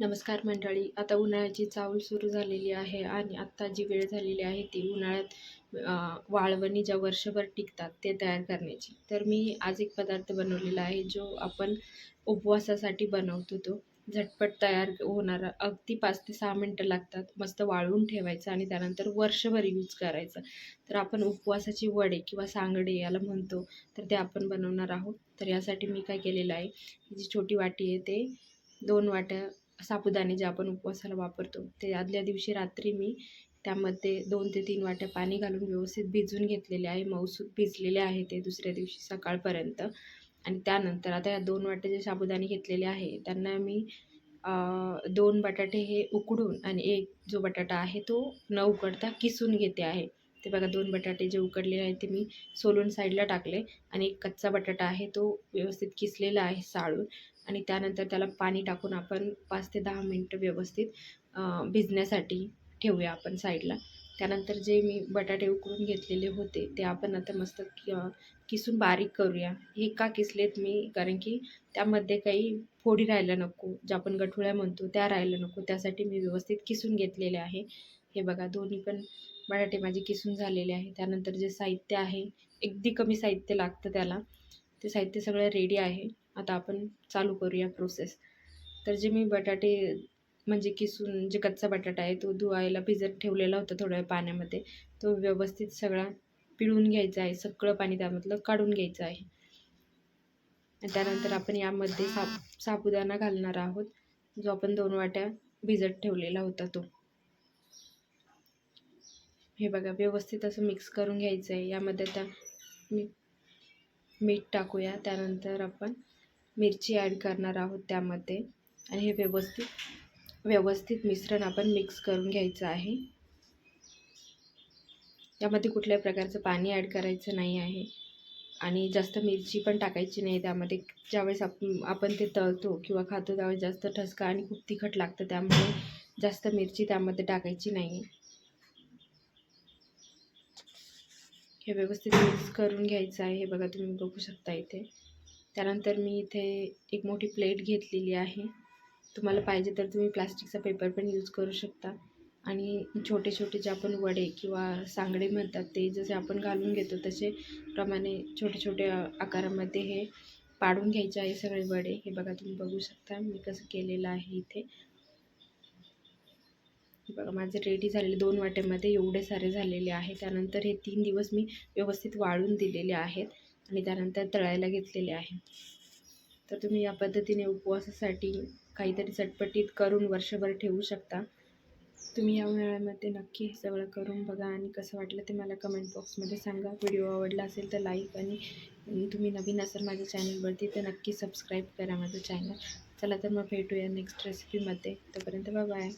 नमस्कार मंडळी आता उन्हाळ्याची चावल सुरू झालेली आहे आणि आत्ता जी वेळ झालेली आहे ती उन्हाळ्यात वाळवणी ज्या वर्षभर टिकतात ते तयार करण्याची. तर मी आज एक पदार्थ बनवलेला आहे जो आपण उपवासासाठी बनवतो तो. झटपट तयार होणारा अगदी पाच ते सहा मिनटं लागतात मस्त वाळवून ठेवायचं आणि त्यानंतर वर्षभर यूज करायचं. तर आपण उपवासाची वडे किंवा सांगडे याला म्हणतो तर ते आपण बनवणार आहोत. तर यासाठी मी काय केलेलं आहे जी छोटी वाटी आहे ते दोन वाट्या साबुदाणे जे आपण उपवासाला वापरतो ते आदल्या दिवशी रात्री मी त्यामध्ये दोन ते तीन वाट्या पाणी घालून व्यवस्थित भिजून घेतलेले आहे. मऊसूत भिजलेले आहे ते दुसऱ्या दिवशी सकाळपर्यंत. आणि त्यानंतर आता या दोन वाटे जे साबुदाणे घेतलेले आहे त्यांना मी दोन बटाटे हे उकडून आणि एक जो बटाटा आहे तो न उकडता किसून घेते आहे. ते बघा दोन बटाटे जे उकडलेले आहेत ते मी सोलून साईडला टाकले आणि एक कच्चा बटाटा आहे तो व्यवस्थित किसलेला आहे साळून. आणि त्यानंतर त्याला पाणी टाकून आपण पाच ते दहा मिनटं व्यवस्थित भिजण्यासाठी ठेवूया आपण साईडला. त्यानंतर जे मी बटाटे उकडून घेतलेले होते ते आपण आता मस्त कि किसून बारीक करूया. हे का किसलेत मी कारण की त्यामध्ये काही फोडी राहायला नको ज्या आपण गठुळ्या म्हणतो त्या राहायला नको. त्यासाठी मी व्यवस्थित किसून घेतलेले आहे. हे बघा दोन्ही पण बटाटे माझे किसून झालेले आहे. त्यानंतर जे साहित्य आहे अगदी कमी साहित्य लागतं त्याला. ते साहित्य सगळं रेडी आहे. आता आपण चालू करूया प्रोसेस तर जे मी बटाटे म्हणजे किसून जे कच्चा बटाटा आहे तो धुवायला भिजत ठेवलेला होता थोड्या वेळ पाण्यामध्ये. तो व्यवस्थित सगळा पिळून घ्यायचा आहे सगळं पाणी त्यामधलं काढून घ्यायचं आहे. त्यानंतर आपण यामध्ये साब साबुदाणा घालणार आहोत जो आपण दोन वाट्या भिजत ठेवलेला होता तो. हे बघा व्यवस्थित असं मिक्स करून घ्यायचं आहे. यामध्ये त्या मीठ टाकूया. त्यानंतर आपण मिरची ॲड करणार आहोत त्यामध्ये. आणि हे व्यवस्थित व्यवस्थित मिश्रण आपण मिक्स करून घ्यायचं आहे. यामध्ये कुठल्याही प्रकारचं पाणी ॲड करायचं नाही आहे. आणि जास्त मिरची पण टाकायची नाही त्यामध्ये. ज्यावेळेस आप आपण ते तळतो किंवा खातो त्यावेळेस जास्त ठसका आणि खूप तिखट लागतं त्यामुळे जास्त मिरची त्यामध्ये टाकायची नाही. हे व्यवस्थित मिक्स करून घ्यायचं आहे. हे बघा तुम्ही बघू शकता इथे. त्यानंतर मी इथे एक मोठी प्लेट घेतलेली आहे. तुम्हाला पाहिजे तर तुम्ही प्लास्टिकचा पेपर पण यूज करू शकता. आणि छोटे छोटे जे आपण वडे किंवा सांगडे म्हणतात ते जसे आपण घालून घेतो तसे प्रमाणे छोटे छोटे आकारामध्ये हे पाडून घ्यायचे आहे सगळे वडे. हे बघा तुम्ही बघू शकता. मी कसं केलेलं आहे इथे. बघा माझे रेडी झालेले दोन वाट्यामध्ये एवढे सारे झालेले आहे. त्यानंतर हे तीन दिवस मी व्यवस्थित वाळून दिलेले आहेत. आणि त्यानंतर तळायला घेतलेले आहे. तर तुम्ही या पद्धतीने उपवासासाठी काहीतरी चटपटीत करून वर्षभर ठेवू शकता. तुम्ही या उन्हाळ्यामध्ये नक्की हे सगळं करून बघा आणि कसं वाटलं ते मला कमेंट बॉक्समध्ये सांगा. व्हिडिओ आवडला असेल तर लाईक आणि तुम्ही नवीन असाल माझ्या चॅनलवरती तर नक्की सबस्क्राईब करा माझं चॅनल चला तर मग भेटूया नेक्स्ट रेसिपीमध्ये तोपर्यंत बाय